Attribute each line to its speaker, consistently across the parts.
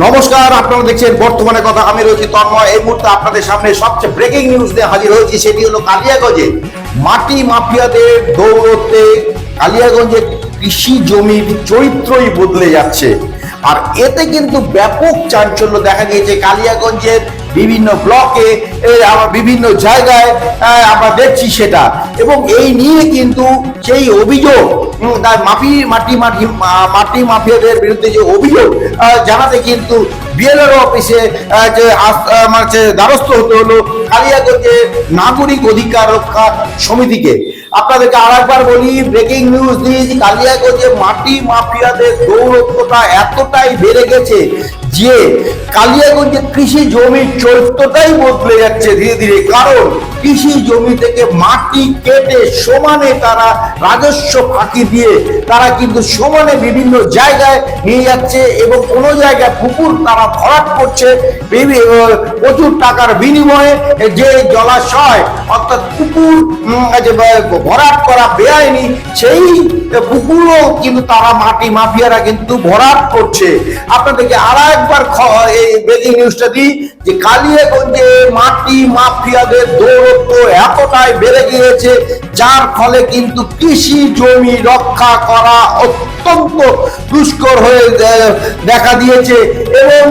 Speaker 1: নমস্কার, আপনারা দেখছেন বর্তমানে কথা। আমি রয়েছি তন্ময়। এই মুহূর্তে আপনাদের সামনে সবচেয়ে ব্রেকিং নিউজ দিয়ে হাজির হয়েছি, সেটি হলো কালিয়াগঞ্জে। মাটি মাফিয়াদের দৌড়তে কালিয়াগঞ্জে কৃষি জমির চরিত্রই বদলে যাচ্ছে। আর এতে কিন্তু ব্যাপক চাঞ্চল্য দেখা গিয়েছে কালিয়াগঞ্জের বিভিন্ন ব্লকে এ, আবার বিভিন্ন জায়গায় আমরা দেখছি সেটা। এবং এই নিয়ে কিন্তু সেই অভিযোগ তার মাটি মাটি মাটি মাটি মাফিয়াদের বিরুদ্ধে যে অভিযোগ জানাতে কিন্তু বিএলআর অফিসে যে মানে দ্বারস্থ হতে হলো কালিয়াগঞ্জে নাগরিক অধিকার রক্ষা সমিতিকে। আপনাদেরকে আর একবার বলি ব্রেকিং নিউজ দিয়েছি কালিয়াগঞ্জে মাটি মাফিয়াদের দৌরত্বটা এতটাই বেড়ে গেছে যে কালিয়াগঞ্জে কৃষি জমির চরিত্রটাই বদলে যাচ্ছে ধীরে ধীরে। কারণ কৃষি জমি থেকে মাটি কেটে সমানে তারা রাজস্ব ফাঁকি দিয়ে তারা কিন্তু সমানে বিভিন্ন জায়গায় নিয়ে যাচ্ছে এবং কোনো জায়গায় পুকুর তারা ভরাট করছে। প্রচুর টাকার বিনিময়ে যে জলাশয় অর্থাৎ পুকুর ভরাট করা বেআইনি, সেই পুকুরও কিন্তু তারা মাটি মাফিয়ারা কিন্তু ভরাট করছে। আপনাদেরকে আর একবার এই ব্রেকিং নিউজটা দিই যে কালিয়াগঞ্জে মাটি মাফিয়াদের দৌরত্ব এতটাই বেড়ে গিয়েছে, যার ফলে কিন্তু কৃষি জমি রক্ষা করা অত্যন্ত দুষ্কর হয়ে দেখা দিয়েছে। এবং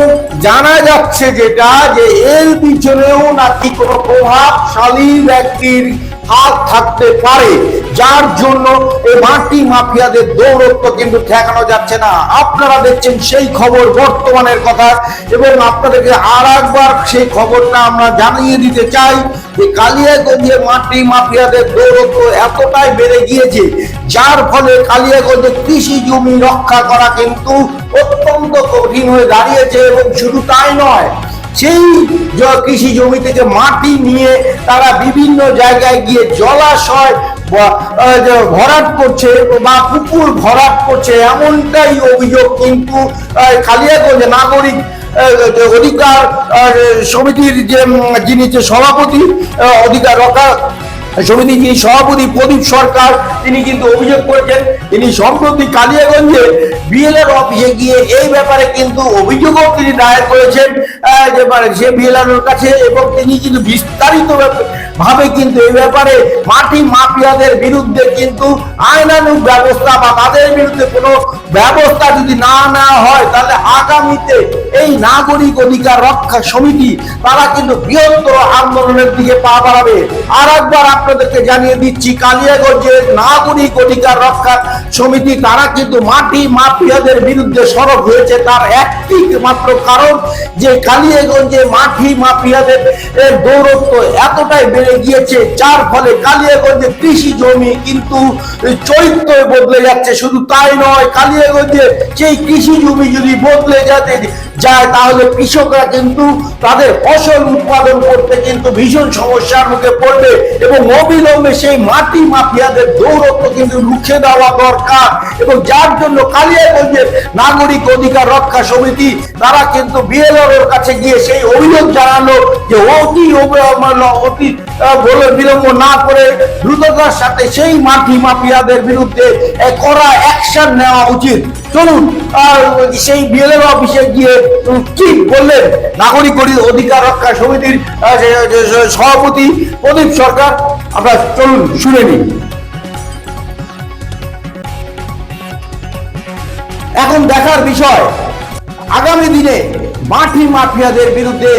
Speaker 1: জানা যাচ্ছে যেটা, যে এর পিছনেও নাকি কোনো প্রভাবশালী ব্যক্তির হাত থাকতে পারে। যার জন্য এই মাটি মাফিয়াদের দৌরত্ব কিন্তু ঠেকানো যাচ্ছে না। আপনারা দেখছেন সেই খবর বর্তমানের কথা এবং আপনাদেরকে আর একবার সেই খবরটা আমরা জানিয়ে দিতে চাই যে কালিয়াগঞ্জে মাটি মাফিয়াদের দৌরত্ব এতটাই বেড়ে গিয়েছে, যার ফলে কালিয়াগঞ্জে কৃষি জমি রক্ষা করা কিন্তু অত্যন্ত কঠিন হয়ে দাঁড়িয়েছে এবং শুধু তাই নয় সেই কৃষি জমি থেকে মাটি নিয়ে তারা বিভিন্ন জায়গায় গিয়ে জলাশয় ভরাট করছে বা পুকুর ভরাট করছে, এমনটাই অভিযোগ কিন্তু খালিয়াগঞ্জ নাগরিক অধিকার সমিতির যে যিনি যে সভাপতি অধিকার রক্ষা সমিতি যিনি সভাপতি, প্রদীপ সরকার, তিনি কিন্তু অভিযোগ করেছেন, তিনি সম্প্রতি কালিয়াগঞ্জে বিএলআর অফিসে গিয়ে এই ব্যাপারে কিন্তু অভিযোগও তিনি দায়ের করেছেন যে মানে সে বিএলআর কাছে এবং তিনি কিন্তু বিস্তারিত ভাবে কিন্তু এই ব্যাপারে মাটি মাফিয়াদের বিরুদ্ধে কিন্তু আইনানুগ ব্যবস্থা বা তাদের বিরুদ্ধে কোনো ব্যবস্থা যদি না নেওয়া হয়, তাহলে আগামীতে এই নাগরিক অধিকার রক্ষা সমিতি, তারা কিন্তু বৃহত্তর আন্দোলনের দিকে পা বাড়াবে। আর একবার আপনাদেরকে জানিয়ে দিচ্ছি, কালিয়াগঞ্জের নাগরিক অধিকার রক্ষা সমিতি, তারা কিন্তু মাটি মাফিয়াদের বিরুদ্ধে সরব হয়েছে। তার একটি মাত্র কারণ যে কালিয়াগঞ্জে মাটি মাফিয়াদের এর দৌরত্ব এতটাই বেড়ে গিয়েছে, যার ফলে কালিয়াগঞ্জে কৃষি জমি কিন্তু চরিত্র বদলে যাচ্ছে। শুধু তাই নয়, কালিয়াগঞ্জে সেই কৃষি জমি যদি বদলে যাতে যায়, তাহলে কৃষকরা কিন্তু তাদের ফসল উৎপাদন করতে কিন্তু ভীষণ সমস্যার মুখে পড়বে এবং অবিলম্বে সেই মাটি মাফিয়াদের দৌরত্ব কিন্তু রুখে দেওয়া দরকার। এবং যার জন্য কালিয়াগঞ্জের নাগরিক অধিকার রক্ষা সমিতি, তারা কিন্তু বিএলআর কাছে গিয়ে সেই অভিযোগ জানালো যে অতি অতি বলে বিলম্ব না করে দ্রুততার সাথে সেই মাটি মাফিয়াদের বিরুদ্ধে কড়া অ্যাকশন নেওয়া উচিত। চলুন সেই বিএলএর অফিসে গিয়ে কি বললেন নাগরিক অধিকার রক্ষা সমিতির সভাপতি প্রদীপ সরকার। আমরা চলুন, শুনে নিই। এখন দেখার বিষয়, আগামী দিনে মাটি মাফিয়াদের বিরুদ্ধে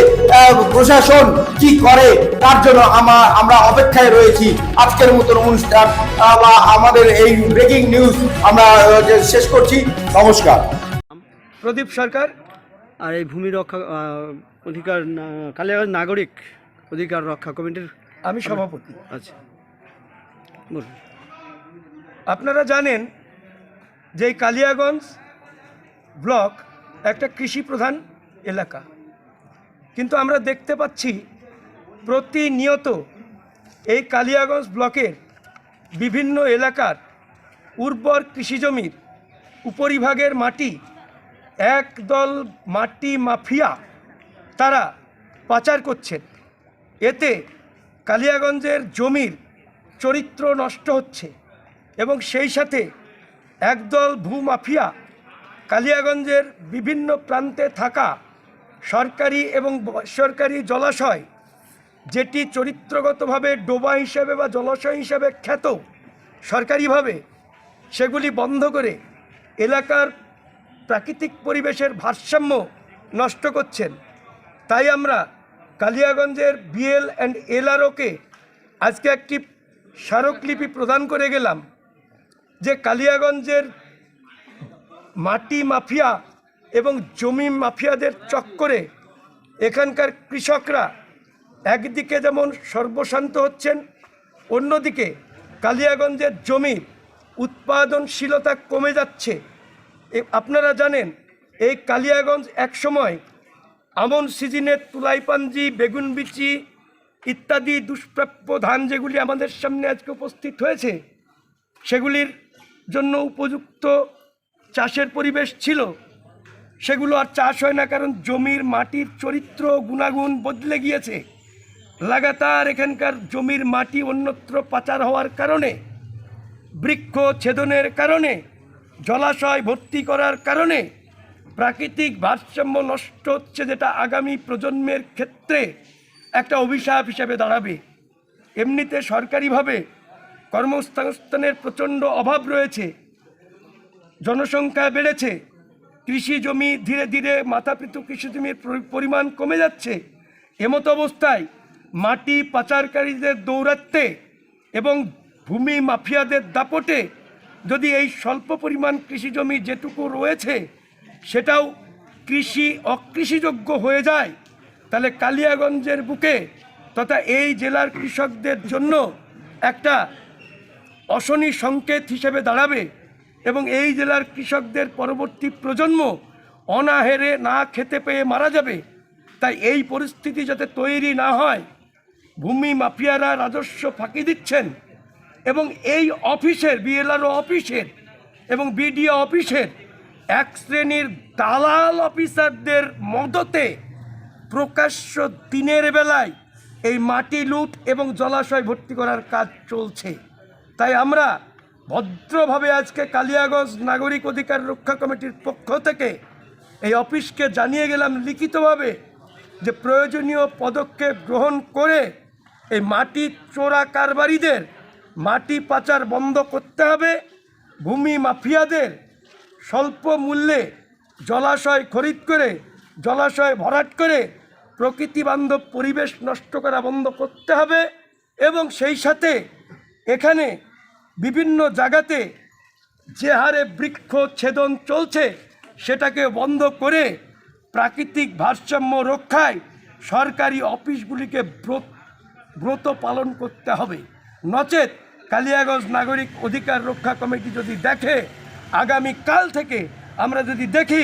Speaker 1: প্রশাসন কি করে, তার জন্য আমার আমরা অপেক্ষায় রয়েছি। আজকের মতন অনুষ্ঠান বা আমাদের এই ব্রেকিং নিউজ আমরা শেষ করছি। নমস্কার।
Speaker 2: প্রদীপ সরকার
Speaker 3: আর এই ভূমি রক্ষা অধিকার কালিয়াগঞ্জ নাগরিক অধিকার রক্ষা কমিটির
Speaker 2: আমি সভাপতি।
Speaker 3: আচ্ছা। বলুন।
Speaker 2: আপনারা জানেন যে এই কালিয়াগঞ্জ ব্লক একটা কৃষি প্রধান এলাকা। কিন্তু আমরা দেখতে পাচ্ছি প্রতিনিয়ত এই কালিয়াগঞ্জ ব্লকের বিভিন্ন এলাকার উর্বর কৃষিজমির উপরিভাগের মাটি একদল মাটি মাফিয়া তারা পাচার করছেন এতে কালিয়াগঞ্জের জমির চরিত্র নষ্ট হচ্ছে এবং সেই সাথে একদল ভূমাফিয়া কালিয়াগঞ্জের বিভিন্ন প্রান্তে থাকা সরকারি এবং বেসরকারি জলাশয়, যেটি চরিত্রগতভাবে ডোবা হিসাবে বা জলাশয় হিসাবে খ্যাত সরকারিভাবে, সেগুলি বন্ধ করে এলাকার প্রাকৃতিক পরিবেশের ভারসাম্য নষ্ট করছেন। তাই আমরা কালিয়াগঞ্জের বিএল অ্যান্ড এলআরওকে আজকে একটি স্মারকলিপি প্রদান করে গেলাম, যে কালিয়াগঞ্জের মাটি মাফিয়া এবং জমি মাফিয়াদের চক্করে এখানকার কৃষকরা একদিকে যেমন সর্বশান্ত হচ্ছেন, অন্যদিকে কালিয়াগঞ্জের জমির উৎপাদনশীলতা কমে যাচ্ছে। আপনারা জানেন, এই কালিয়াগঞ্জ একসময় আমন সিজনের তুলাইপাঞ্জি বেগুন বিচি ইত্যাদি দুষ্প্রাপ্য ধান যেগুলি আমাদের সামনে আজকে উপস্থিত হয়েছে, সেগুলির জন্য উপযুক্ত চাষের পরিবেশ ছিল। সেগুলো আর চাষ হয় না কারণ জমির মাটির চরিত্র গুণাগুণ বদলে গিয়েছে। লাগাতার এখানকার জমির মাটি অন্যত্র পাচার হওয়ার কারণে, বৃক্ষ ছেদনের কারণে জলাশয় ভর্তি করার কারণে প্রাকৃতিক ভারসাম্য নষ্ট হচ্ছে যেটা আগামী প্রজন্মের ক্ষেত্রে একটা অভিশাপ হিসেবে দাঁড়াবে। এমনিতে সরকারিভাবে কর্মসংস্থানের প্রচণ্ড অভাব রয়েছে, জনসংখ্যা বেড়েছে, কৃষি জমি ধীরে ধীরে মাথাপিছু কৃষি জমির পরিমাণ কমে যাচ্ছে। এমতো অবস্থায় মাটি পাচারকারীদের দৌরাত্মে এবং ভূমি মাফিয়াদের দাপটে যদি এই স্বল্প পরিমাণ কৃষি জমি যেটুকু রয়েছে, সেটাও কৃষি অকৃষিযোগ্য হয়ে যায়, তাহলে কালিয়াগঞ্জের বুকে তথা এই জেলার কৃষকদের জন্য একটা অশনি সংকেত হিসেবে দাঁড়াবে এবং এই জেলার কৃষকদের পরবর্তী প্রজন্ম অনাহেরে না খেতে পেয়ে মারা যাবে। তাই এই পরিস্থিতি যাতে তৈরি না হয়, ভূমি মাফিয়ারা রাজস্ব ফাঁকি দিচ্ছেন। এবং এই অফিসের বিএলআরও অফিসের এবং বিডিও অফিসের এক শ্রেণির দালাল অফিসারদের মদতে প্রকাশ্য দিনের বেলায় এই মাটি লুট এবং জলাশয় ভর্তি করার কাজ চলছে। তাই আমরা ভদ্রভাবে আজকে কালিয়াগঞ্জ নাগরিক অধিকার রক্ষা কমিটির পক্ষ থেকে এই অফিসকে জানিয়ে গেলাম লিখিতভাবে যে প্রয়োজনীয় পদক্ষেপ গ্রহণ করে এই মাটি চোরা কারবারিদের মাটি পাচার বন্ধ করতে হবে। ভূমি মাফিয়াদের স্বল্প মূল্যে জলাশয় খরিদ করে, জলাশয় ভরাট করে প্রকৃতি বান্ধব পরিবেশ নষ্ট করা বন্ধ করতে হবে এবং সেই সাথে এখানে বিভিন্ন জায়গাতে যে হারে বৃক্ষ ছেদন চলছে, সেটাকে বন্ধ করে প্রাকৃতিক ভারসাম্য রক্ষায় সরকারি অফিসগুলিকে ব্রত ব্রত পালন করতে হবে। নচেত কালিয়াগঞ্জ নাগরিক অধিকার রক্ষা কমিটি যদি দেখে, আগামী কাল থেকে আমরা যদি দেখি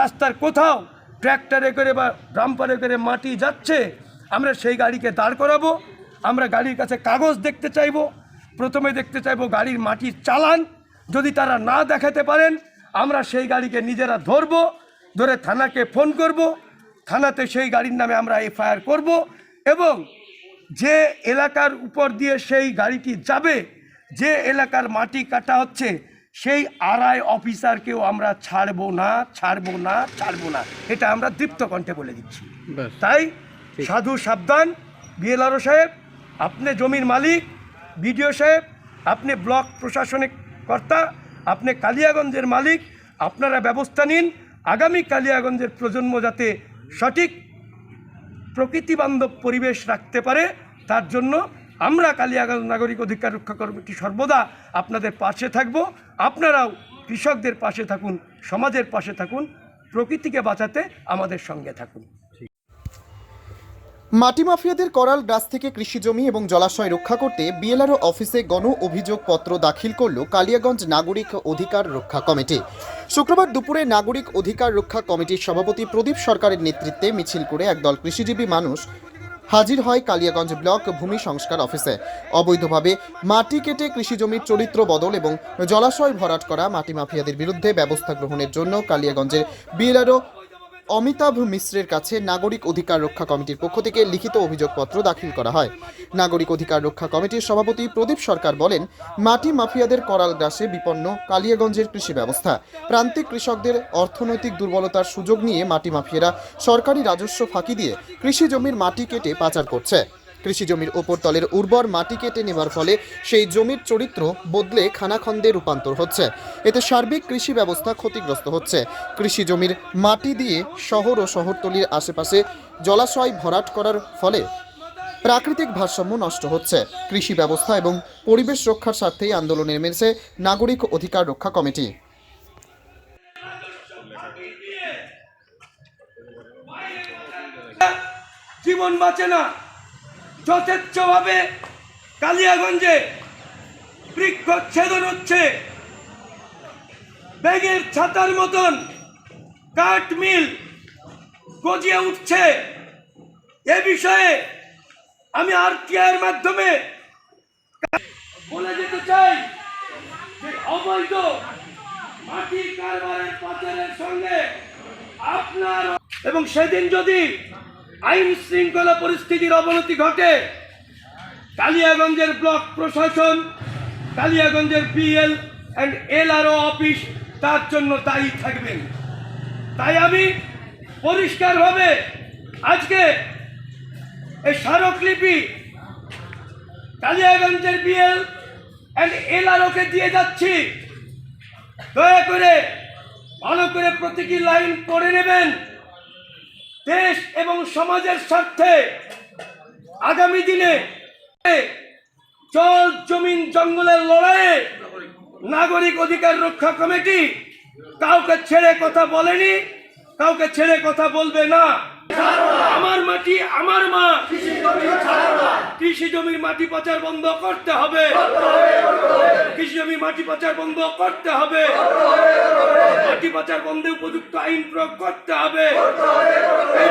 Speaker 2: রাস্তার কোথাও ট্র্যাক্টরে করে বা ডাম্পারে করে মাটি যাচ্ছে, আমরা সেই গাড়িকে দাঁড় করাবো, আমরা গাড়ির কাছে কাগজ দেখতে চাইব, প্রথমে দেখতে চাইব গাড়ির মাটির চালান, যদি তারা না দেখাতে পারেন, আমরা সেই গাড়িকে নিজেরা ধরবো, ধরে থানাকে ফোন করব, থানাতে সেই গাড়ির নামে আমরা এফআইআর করব এবং যে এলাকার উপর দিয়ে সেই গাড়িটি যাবে যে এলাকার মাটি কাটা হচ্ছে সেই আড়াই অফিসারকেও আমরা ছাড়বো না ছাড়বো না ছাড়বো না। এটা আমরা দীপ্ত কণ্ঠে বলে দিচ্ছি। তাই সাধু সাবধান বিএলআরও সাহেব আপনি জমির মালিক বিডিও সাহেব আপনি ব্লক প্রশাসনিক কর্তা আপনি কালিয়াগঞ্জের মালিক আপনারা ব্যবস্থা নিন। আগামী কালিয়াগঞ্জের প্রজন্ম যাতে সঠিক প্রকৃতিবান্ধব পরিবেশ রাখতে পারে, তার জন্য আমরা কালিয়াগঞ্জ নাগরিক অধিকার রক্ষা কমিটি সর্বদা আপনাদের পাশে থাকব। আপনারাও কৃষকদের পাশে থাকুন, সমাজের পাশে থাকুন, প্রকৃতিকে বাঁচাতে আমাদের সঙ্গে থাকুন।
Speaker 4: মাটি মাফিয়াদের করাল গ্রাস থেকে কৃষি জমি এবং জলাশয় রক্ষা করতে বিএলআরও অফিসে গণ অভিযোগ পত্র দাখিল করল কালিয়াগঞ্জ নাগরিক অধিকার রক্ষা কমিটি। শুক্রবার দুপুরে নাগরিক অধিকার রক্ষা কমিটির সভাপতি প্রদীপ সরকারের নেতৃত্বে মিছিল করে একদল কৃষিজীবী মানুষ হাজির হয় কালিয়াগঞ্জ ব্লক ভূমি সংস্কার অফিসে। অবৈধভাবে মাটি কেটে কৃষি জমির চরিত্র বদল এবং জলাশয় ভরাট করা মাটি মাফিয়াদের বিরুদ্ধে ব্যবস্থা গ্রহণের জন্য কালিয়াগঞ্জের বিএলআরও অমিতাভ মিশ্রের কাছে নাগরিক অধিকার রক্ষা কমিটির পক্ষ থেকে লিখিত অভিযোগপত্র দাখিল করা হয়। নাগরিক অধিকার রক্ষা কমিটির সভাপতি প্রদীপ সরকার বলেন, মাটি মাফিয়াদের করাল গ্রাসে বিপন্ন কালিয়াগঞ্জের কৃষি ব্যবস্থা। প্রান্তিক কৃষকদের অর্থনৈতিক দুর্বলতার সুযোগ নিয়ে মাটি মাফিয়ারা সরকারি রাজস্ব ফাঁকি দিয়ে কৃষি জমির মাটি কেটে পাচার করছে। কৃষি জমির ওপর তলের উর্বর মাটি কেটে নেবার ফলে সেই জমির চরিত্র বদলে খানাখন্দে রূপান্তর হচ্ছে। এতে সার্বিক কৃষি ব্যবস্থা ক্ষতিগ্রস্ত হচ্ছে। কৃষি জমির মাটি দিয়ে শহর ও শহরতলির আশেপাশে জলাশয় ভরাট করার ফলে প্রাকৃতিক ভারসাম্য নষ্ট হচ্ছে। কৃষি ব্যবস্থা এবং পরিবেশ রক্ষার স্বার্থেই আন্দোলনে নেমেছে নাগরিক অধিকার রক্ষা কমিটি।
Speaker 2: জীবন বাঁচে না। যথেচ্ছভাবে কালিয়াগঞ্জে বৃক্ষচ্ছেদন হচ্ছে। ব্যাগের ছাতার মতন কাঠ মিল গজিয়ে উঠছে। এ বিষয়ে আমি আরটিআইয়ের মাধ্যমে বলে যেতে চাই যে অবৈধ মাটি কারবারের পাচারের সঙ্গে আপনার এবং সেদিন যদি আইন শৃঙ্খলা পরিস্থিতির অবনতি ঘটে। কালিয়াগঞ্জের ব্লক প্রশাসন, কালিয়াগঞ্জের বিএল অ্যান্ড এলআরও অফিস তার জন্য দায়ী থাকবেন। তাই আমি পরিষ্কারভাবে আজকে এই স্মারকলিপি কালিয়াগঞ্জের বিএল অ্যান্ড এলআরওকে দিয়ে যাচ্ছি। দয়া করে ভালো করে প্রতিটি লাইন পড়ে নেবেন। দেশ এবং সমাজের স্বার্থে আগামী দিনে জল, জমিন, জঙ্গলের লড়াইয়ে নাগরিক অধিকার রক্ষা কমিটি কাউকে ছেড়ে কথা বলেনি, কাউকে ছেড়ে কথা বলবে না। আমার মাটি আমার মা। কৃষি জমির মাটি পাচার বন্ধ করতে হবে। কৃষি জমির মাটি পাচার বন্ধ করতে হবে। মাটি পাচার বন্ধে উপযুক্ত আইন প্রয়োগ করতে হবে। এই